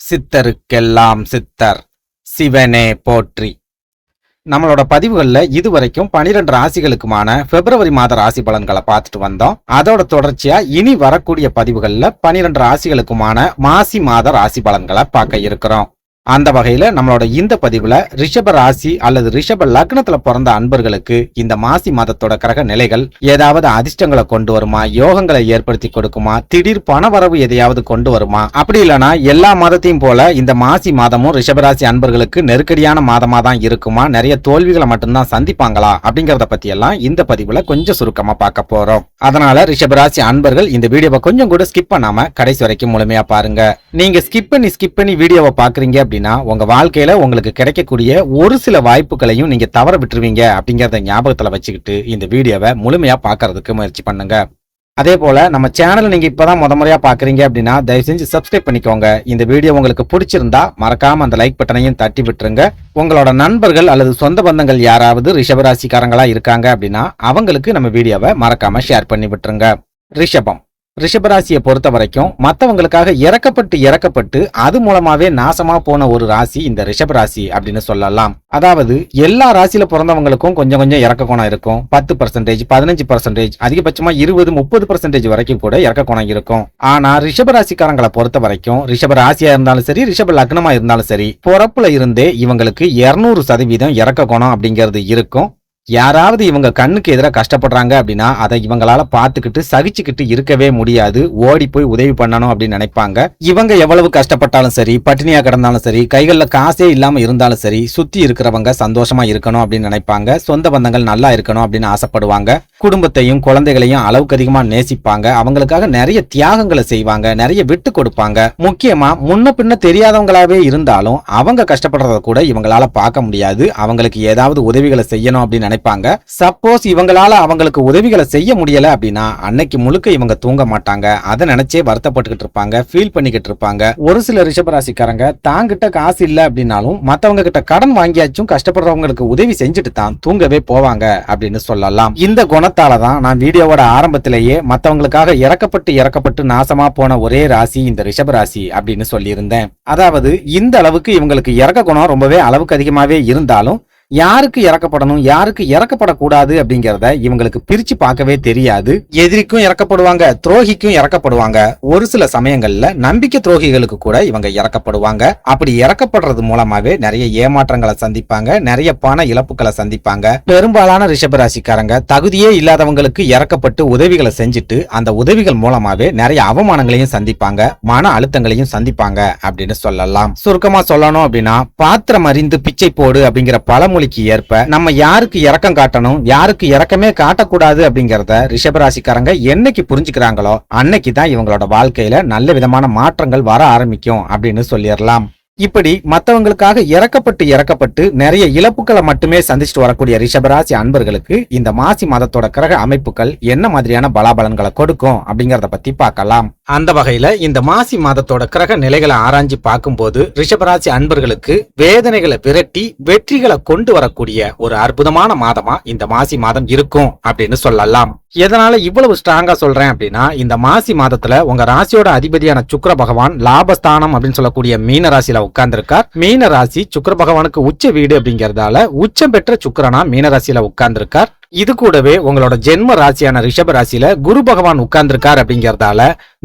சித்தருக்கெல்லாம் சித்தர் சிவனே போற்றி. நம்மளோட பதிவுகளில் இதுவரைக்கும் பனிரெண்டு ராசிகளுக்குமான பிப்ரவரி மாத ராசி பலன்களை பார்த்துட்டு வந்தோம். அதோட தொடர்ச்சியா இனி வரக்கூடிய பதிவுகளில் பனிரெண்டு ராசிகளுக்குமான மாசி மாத ராசி பலன்களை பார்க்க இருக்கிறோம். அந்த வகையில நம்மளோட இந்த பதிவுல ரிஷப ராசி அல்லது ரிஷப லக்னத்துல பிறந்த அன்பர்களுக்கு இந்த மாசி மாதத்தோட கிரக நிலைகள் ஏதாவது அதிர்ஷ்டங்களை கொண்டு வருமா யோகங்களை ஏற்படுத்தி கொடுக்குமா திடீர் பணவரவு எதையாவது கொண்டு வருமா அப்படி இல்லைன்னா எல்லா மாதத்தையும் போல இந்த மாசி மாதமும் ரிஷபராசி அன்பர்களுக்கு நெருக்கடியான மாதமா தான் இருக்குமா நிறைய தோல்விகளை மட்டும்தான் சந்திப்பாங்களா அப்படிங்கறத பத்தி எல்லாம் இந்த பதிவுல கொஞ்சம் சுருக்கமா பார்க்க போறோம். அதனால ரிஷபராசி அன்பர்கள் இந்த வீடியோவை கொஞ்சம் கூட ஸ்கிப் பண்ணாம கடைசி வரைக்கும் முழுமையா பாருங்க. நீங்க ஸ்கிப் பண்ணி ஸ்கிப் பண்ணி வீடியோவை பாக்குறீங்க அப்படின்னா உங்க வாழ்க்கையில உங்களுக்கு கிடைக்கக்கூடிய ஒரு சில வாய்ப்புகளையும் நீங்க தவற விட்டுருவீங்க அப்படிங்கிறத ஞாபகத்துல வச்சுக்கிட்டு இந்த வீடியோவை முழுமையா பார்க்கறதுக்கு முயற்சி பண்ணுங்க. அதே போல நம்ம சேனல் நீங்க இப்பதான் முத முறையா பாக்குறீங்க அப்படின்னா தயவு செஞ்சு சப்ஸ்கிரைப் பண்ணிக்கோங்க. இந்த வீடியோ உங்களுக்கு பிடிச்சிருந்தா மறக்காம அந்த லைக் பட்டனையும் தட்டி விட்டுருங்க. உங்களோட நண்பர்கள் அல்லது சொந்த பந்தங்கள் யாராவது ரிஷபராசிக்காரங்களா இருக்காங்க அப்படின்னா அவங்களுக்கு நம்ம வீடியோவை மறக்காம ஷேர் பண்ணி விட்டுருங்க. ரிஷபம். ரிஷபராசியை பொறுத்த வரைக்கும் மற்றவங்களுக்காக இறக்கப்பட்டு இறக்கப்பட்டு அது மூலமாவே நாசமா போன ஒரு ராசி இந்த ரிஷபராசி அப்படின்னு சொல்லலாம். அதாவது எல்லா ராசியில பிறந்தவங்களுக்கும் கொஞ்சம் கொஞ்சம் இறக்க கோணம் இருக்கும். பத்து பர்சன்டேஜ் பதினஞ்சு பர்சன்டேஜ் அதிகபட்சமா இருபது முப்பது பர்சன்டேஜ் வரைக்கும் கூட இறக்க கோணம் இருக்கும். ஆனா ரிஷபராசிக்காரங்களை பொறுத்த வரைக்கும் ரிஷப ராசியா இருந்தாலும் சரி ரிஷப லக்னமா இருந்தாலும் சரி பிறப்புல இருந்தே இவங்களுக்கு இருநூறு சதவீதம் இறக்க கோணம் அப்படிங்கிறது இருக்கும். யாராவது இவங்க கண்ணுக்கு எதிராக கஷ்டப்படுறாங்க அப்படின்னா அதை இவங்களால பார்த்துக்கிட்டு சகிச்சுக்கிட்டு இருக்கவே முடியாது. ஓடி போய் உதவி பண்ணணும் அப்படின்னு நினைப்பாங்க. இவங்க எவ்வளவு கஷ்டப்பட்டாலும் சரி பட்டினியா கிடந்தாலும் சரி கைகளில் காசே இல்லாம இருந்தாலும் சரி சுத்தி இருக்கிறவங்க சந்தோஷமா இருக்கணும் அப்படின்னு நினைப்பாங்க. சொந்த பந்தங்கள் நல்லா இருக்கணும் அப்படின்னு ஆசைப்படுவாங்க. குடும்பத்தையும் குழந்தைகளையும் அளவுக்கு அதிகமா நேசிப்பாங்க. அவங்களுக்காக நிறைய தியாகங்களை செய்வாங்க நிறைய விட்டு கொடுப்பாங்க. முக்கியமா முன்ன பின்ன தெரியாதவங்களாவே இருந்தாலும் அவங்க கஷ்டப்படுறத கூட இவங்களால பார்க்க முடியாது. அவங்களுக்கு ஏதாவது உதவிகளை செய்யணும் அப்படின்னு நினைப்பாங்க. சப்போஸ் இவங்களால அவங்களுக்கு உதவிகளை செய்ய முடியல அப்படின்னா அன்னைக்கு முழுக்க இவங்க தூங்க மாட்டாங்க. அதை நினைச்சே வருத்தப்பட்டுக்கிட்டு இருப்பாங்க ஃபீல் பண்ணிக்கிட்டு இருப்பாங்க. ஒரு சில ரிஷபராசிக்காரங்க தாங்கிட்ட காசு இல்ல அப்படின்னாலும் மத்தவங்க கிட்ட கடன் வாங்கியாச்சும் கஷ்டப்படுறவங்களுக்கு உதவி செஞ்சுட்டு தான் தூங்கவே போவாங்க அப்படின்னு சொல்லலாம். இந்த குணத்தால தான் நான் வீடியோவோட ஆரம்பத்திலேயே மத்தவங்களுக்காக இறக்கப்பட்டு இறக்கப்பட்டு நாசமா போன ஒரே ராசி இந்த ரிஷபராசி அப்படின்னு சொல்லியிருந்தேன். அதாவது இந்த அளவுக்கு இவங்களுக்கு இறக்க குணம் ரொம்பவே அளவுக்கு அதிகமாவே இருந்தாலும் யாருக்கு இறக்கப்படணும் யாருக்கு இறக்கப்படக்கூடாது அப்படிங்கறத இவங்களுக்கு பிரிச்சு பார்க்கவே தெரியாது. எதிரிக்கும் இறக்கப்படுவாங்க துரோகிக்கும் இறக்கப்படுவாங்க. ஒரு சில சமயங்கள்ல நம்பிக்கை துரோகிகளுக்கு கூட இவங்க இறக்கப்படுவாங்க. அப்படி இறக்கப்படுறது மூலமாவே நிறைய ஏமாற்றங்களை சந்திப்பாங்க நிறைய பண இழப்புகளை சந்திப்பாங்க. பெரும்பாலான ரிஷபராசிக்காரங்க தகுதியே இல்லாதவங்களுக்கு இறக்கப்பட்டு உதவிகளை செஞ்சுட்டு அந்த உதவிகள் மூலமாவே நிறைய அவமானங்களையும் சந்திப்பாங்க மன அழுத்தங்களையும் சந்திப்பாங்க அப்படின்னு சொல்லலாம். சுருக்கமா சொல்லணும் அப்படின்னா பாத்திரம் அறிந்து பிச்சை போடு அப்படிங்கிற பழமொழிக்கு ஏற்ப நம்ம யாருக்கு இறக்கம் காட்டணும் யாருக்கு இறக்கமே காட்டக்கூடாது அப்படிங்கறத ரிஷபராசிக்காரங்க என்னைக்கு புரிஞ்சுக்கிறாங்களோ அன்னைக்கு தான் இவங்களோட வாழ்க்கையில நல்ல விதமான மாற்றங்கள் வர ஆரம்பிக்கும் அப்படின்னு சொல்லிடலாம். இப்படி மத்தவங்களுக்காக இறக்கப்பட்டு இறக்கப்பட்டு நிறைய இழப்புகளை மட்டுமே சந்திச்சுட்டு வரக்கூடிய ரிஷபராசி அன்பர்களுக்கு இந்த மாசி மாதத்தோட கிரக அமைப்புகள் என்ன மாதிரியான பலாபலன்களை கொடுக்கும் அப்படிங்கறத பத்தி பார்க்கலாம். அந்த வகையில இந்த மாசி மாதத்தோட கிரக நிலைகளை ஆராய்ஞ்சு பார்க்கும்போது ரிஷபராசி அன்பர்களுக்கு வேதனைகளை விரட்டி வெற்றிகளை கொண்டு வரக்கூடிய ஒரு அற்புதமான மாதமா இந்த மாசி மாதம் இருக்கும் அப்படின்னு சொல்லலாம். எதனால இவ்வளவு ஸ்ட்ராங்கா சொல்றேன் அப்படின்னா இந்த மாசி மாதத்துல உங்க ராசியோட அதிபதியான சுக்கர பகவான் லாபஸ்தானம் அப்படின்னு சொல்லக்கூடிய மீன ராசியில உட்கார்ந்திருக்கார். மீன ராசி சுக்கர பகவானுக்கு உச்ச வீடு அப்படிங்கறதால உச்சம் பெற்ற சுக்கிரனா மீன ராசியில உட்கார்ந்திருக்கார். இது கூடவே உங்களோட ஜென்ம ராசியான ரிஷப ராசியில குரு பகவான் உட்கார்ந்துருக்கார் அப்படிங்கறதால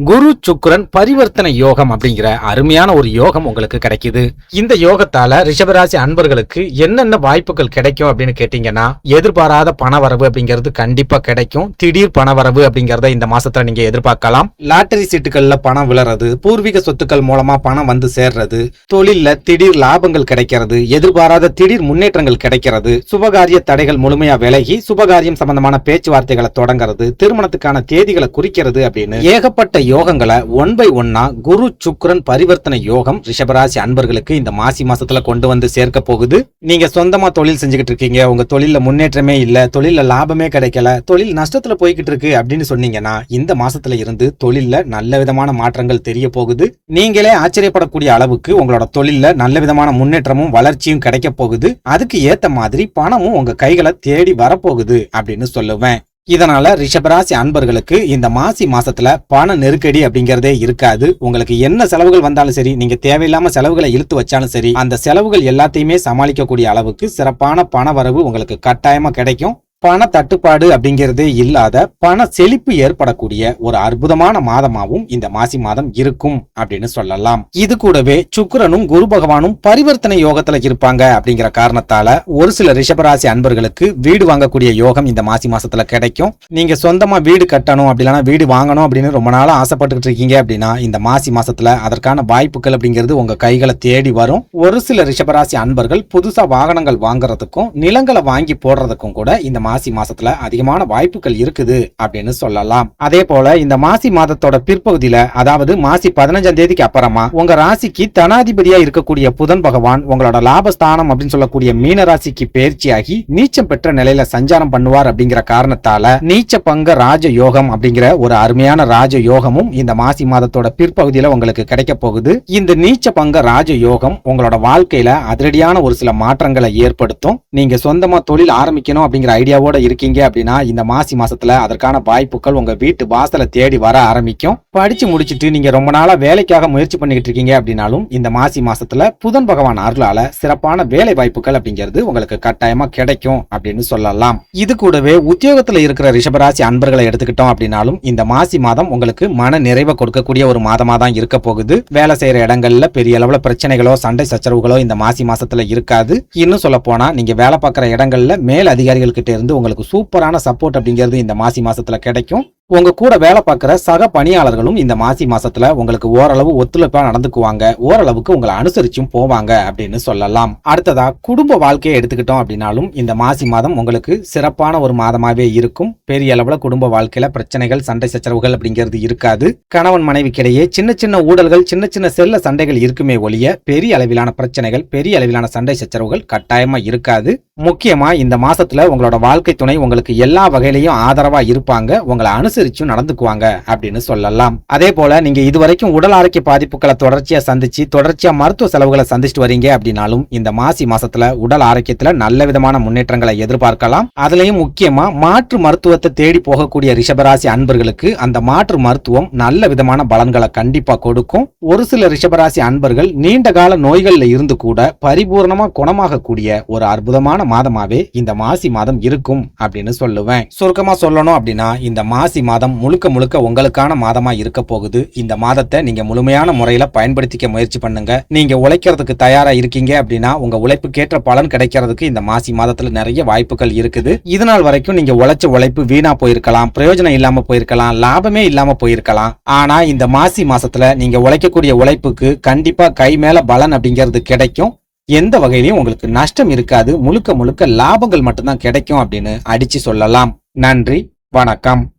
குரு சுக்கரன் பரிவர்த்தனை யோகம் அப்படிங்கிற அருமையான ஒரு யோகம் உங்களுக்கு கிடைக்குது. இந்த யோகத்தால ரிஷபராசி அன்பர்களுக்கு என்னென்ன வாய்ப்புகள் கிடைக்கும் அப்படின்னு கேட்டீங்கன்னா எதிர்பாராத பணவரவு அப்படிங்கிறது கண்டிப்பா கிடைக்கும். திடீர் பணவரவு அப்படிங்கறத இந்த மாசத்துல நீங்க எதிர்பார்க்கலாம். லாட்டரி சீட்டுகள்ல பணம் விழறது பூர்வீக சொத்துக்கள் மூலமா பணம் வந்து சேர்றது தொழில்ல திடீர் லாபங்கள் கிடைக்கிறது எதிர்பாராத திடீர் முன்னேற்றங்கள் கிடைக்கிறது சுபகாரிய தடைகள் முழுமையா விலகி சுபகாரியம் சம்பந்தமான பேச்சுவார்த்தைகளை தொடங்குறது திருமணத்துக்கான தேதிகளை குறிக்கிறது அப்படின்னு ஏகப்பட்ட யோகங்களை ஒன் பை ஒன்னா குரு சுக்ரன் பரிவர்த்தனை யோகம் ரிஷபராசி அன்பர்களுக்கு இந்த மாசி மாசத்துல கொண்டு வந்து சேர்க்க போகுது. நீங்க சொந்தமா தொழில் செஞ்சுக்கிட்டு இருக்கீங்க உங்க தொழில முன்னேற்றமே இல்ல தொழில லாபமே கிடைக்கல தொழில் நஷ்டத்துல போய்கிட்டு இருக்கு அப்படின்னு சொன்னீங்கன்னா இந்த மாசத்துல இருந்து தொழில்ல நல்ல விதமான மாற்றங்கள் தெரிய போகுது. நீங்களே ஆச்சரியப்படக்கூடிய அளவுக்கு உங்களோட தொழில்ல நல்ல விதமான முன்னேற்றமும் வளர்ச்சியும் கிடைக்க போகுது. அதுக்கு ஏத்த மாதிரி பணமும் உங்க கைகளை தேடி வரப்போகுது. அப்படின்னு சொல்லுவேன். இதனால ரிஷபராசி அன்பர்களுக்கு இந்த மாசி மாசத்துல பண நெருக்கடி அப்படிங்கறதே இருக்காது. உங்களுக்கு என்ன செலவுகள் வந்தாலும் சரி நீங்க தேவையில்லாம செலவுகளை இழுத்து வச்சாலும் சரி அந்த செலவுகள் எல்லாத்தையுமே சமாளிக்கக்கூடிய அளவுக்கு சிறப்பான பண வரவு உங்களுக்கு கட்டாயமா கிடைக்கும். பண தட்டுப்பாடு அப்படிங்கிறது இல்லாத பண செழிப்பு ஏற்படக்கூடிய ஒரு அற்புதமான மாதமாகவும் இந்த மாசி மாதம் இருக்கும் அப்படின்னு சொல்லலாம். இது கூடவே சுக்கரனும் குரு பகவானும் பரிவர்த்தனை யோகத்துல இருப்பாங்க அப்படிங்கிற காரணத்தால ஒரு சில ரிஷபராசி அன்பர்களுக்கு வீடு வாங்கக்கூடிய யோகம் இந்த மாசி மாசத்துல கிடைக்கும். நீங்க சொந்தமா வீடு கட்டணும் அப்படி இல்லைன்னா வீடு வாங்கணும் அப்படின்னு ரொம்ப நாளா ஆசைப்பட்டுக்கிட்டு இருக்கீங்க அப்படின்னா இந்த மாசி மாசத்துல அதற்கான வாய்ப்புகள் அப்படிங்கிறது உங்க கைகளை தேடி வரும். ஒரு சில ரிஷபராசி அன்பர்கள் புதுசா வாகனங்கள் வாங்குறதுக்கும் நிலங்களை வாங்கி போடுறதுக்கும் கூட இந்த மாசி மாசத்துல அதிகமான வாய்ப்புகள் இருக்குது அப்படின்னு சொல்லலாம். அதே போல இந்த மாசி மாதத்தோட பிற்பகுதியில அதாவது மாசி பதினஞ்சாம் தேதிக்கு அப்புறமா உங்க ராசிக்கு தனாதிபதியா இருக்கக்கூடிய புதன் பகவான் உங்களோட லாபஸ்தானம் அப்படின்னு சொல்லக்கூடிய மீன ராசிக்கு பயிற்சியாகி நீச்சம் பெற்ற நிலையில சஞ்சாரம் பண்ணுவார் அப்படிங்கிற காரணத்தால நீச்ச பங்க ராஜ யோகம் அப்படிங்கிற ஒரு அருமையான ராஜ யோகமும் இந்த மாசி மாதத்தோட பிற்பகுதியில உங்களுக்கு கிடைக்க போகுது. இந்த நீச்ச பங்க ராஜ யோகம் உங்களோட வாழ்க்கையில அதிரடியான ஒரு சில மாற்றங்களை ஏற்படுத்தும். நீங்க சொந்தமா தொழில் ஆரம்பிக்கணும் அப்படிங்கிற ஐடியாவோட இருக்கீங்க அப்படின்னா இந்த மாசி மாசத்துல அதற்கான வாய்ப்புகள் உங்க வீட்டு வாசலை தேடி வர ஆரம்பிக்கும். படிச்சு முடிச்சிட்டு நீங்க ரொம்ப நாளா வேலைக்காக முயற்சி பண்ணிக்கிட்டு இருக்கீங்க அப்படின்னாலும் இந்த மாசி மாசத்துல புதன் பகவான் அருளால சிறப்பான வேலை வாய்ப்புகள் அப்படிங்கிறது உங்களுக்கு கட்டாயமா கிடைக்கும் அப்படின்னு சொல்லலாம். இது கூடவே உத்தியோகத்துல இருக்கிற ரிஷபராசி அன்பர்களை எடுத்துக்கிட்டோம் அப்படின்னாலும் இந்த மாசி மாதம் உங்களுக்கு மன நிறைவை கொடுக்கக்கூடிய ஒரு மாதமா தான் இருக்க போகுது. வேலை செய்யற இடங்கள்ல பெரிய அளவுல பிரச்சனைகளோ சண்டை சச்சரவுகளோ இந்த மாசி மாசத்துல இருக்காது. இன்னும் சொல்ல போனா நீங்க வேலை பார்க்குற இடங்கள்ல மேல் அதிகாரிகள் கிட்ட இருந்து உங்களுக்கு சூப்பரான சப்போர்ட் அப்படிங்கிறது இந்த மாசி மாசத்துல கிடைக்கும். உங்க கூட வேலை பார்க்குற சக பணியாளர்களும் இந்த மாசி மாசத்துல உங்களுக்கு ஓரளவு ஒத்துழைப்பா நடந்துக்குவாங்க. ஓரளவுக்கு உங்களை அனுசரிச்சும் போவாங்க அப்படின்னு சொல்லலாம். அடுத்ததா குடும்ப வாழ்க்கையை எடுத்துக்கிட்டோம் அப்படின்னாலும் இந்த மாசி மாதம் உங்களுக்கு சிறப்பான ஒரு மாதமாவே இருக்கும். பெரிய அளவுல குடும்ப வாழ்க்கையில பிரச்சனைகள் சண்டை சச்சரவுகள் அப்படிங்கிறது இருக்காது. கணவன் மனைவிக்கிடையே சின்ன சின்ன ஊழல்கள் சின்ன சின்ன செல்ல சண்டைகள் இருக்குமே ஒழிய பெரிய அளவிலான பிரச்சனைகள் பெரிய அளவிலான சண்டை சச்சரவுகள் கட்டாயமா இருக்காது. முக்கியமா இந்த மாசத்துல உங்களோட வாழ்க்கை துணை உங்களுக்கு எல்லா வகையிலையும் ஆதரவா இருப்பாங்க. உங்களை அனுசரி அனுசரிச்சும் நடந்துக்குவாங்க அப்படின்னு சொல்லலாம். அதே போல நீங்க இதுவரைக்கும் உடல் ஆரோக்கிய பாதிப்புகளை தொடர்ச்சியா சந்திச்சு தொடர்ச்சியா மருத்துவ செலவுகளை சந்திச்சுட்டு வரீங்க அப்படின்னாலும் இந்த மாசி மாசத்துல உடல் ஆரோக்கியத்துல நல்ல விதமான முன்னேற்றங்களை எதிர்பார்க்கலாம். அதுலயும் முக்கியமா மாற்று மருத்துவத்தை தேடி போகக்கூடிய ரிஷபராசி அன்பர்களுக்கு அந்த மாற்று மருத்துவம் நல்ல விதமான பலன்களை கண்டிப்பா கொடுக்கும். ஒரு சில ரிஷபராசி அன்பர்கள் நீண்ட கால நோய்கள்ல இருந்து கூட பரிபூர்ணமா குணமாகக்கூடிய ஒரு அற்புதமான மாதமாவே இந்த மாசி மாதம் இருக்கும் அப்படின்னு சொல்லுவேன். சுருக்கமா சொல்லணும் அப்படின்னா இந்த மாசி மாதம் முழுக்க முழுக்க உங்களுக்கான மாதமா இருக்க போகுது. இந்த மாதத்தை நீங்க முழுமையான முறையில பயன்படுத்திக்க முயற்சி பண்ணுங்க. நீங்க உழைக்கிறதுக்கு தயாரா இருக்கீங்க அப்படின்னா உங்க உழைப்புக்கேற்ற பலன் கிடைக்கிறதுக்கு இந்த மாசி மாதத்துல நிறைய வாய்ப்புகள் இருக்குது. இதனால் வரைக்கும் நீங்க உழைச்ச உழைப்பு வீணா போயிருக்கலாம். பிரயோஜனம் இல்லாம போயிருக்கலாம். லாபமே இல்லாம போயிருக்கலாம். ஆனா இந்த மாசி மாசத்துல நீங்க உழைக்கக்கூடிய உழைப்புக்கு கண்டிப்பா கை மேல பலன் அப்படிங்கிறது கிடைக்கும். எந்த வகையிலையும் உங்களுக்கு நஷ்டம் இருக்காது. முழுக்க முழுக்க லாபங்கள் மட்டும்தான் கிடைக்கும் அப்படின்னு அடிச்சு சொல்லலாம். நன்றி. வணக்கம்.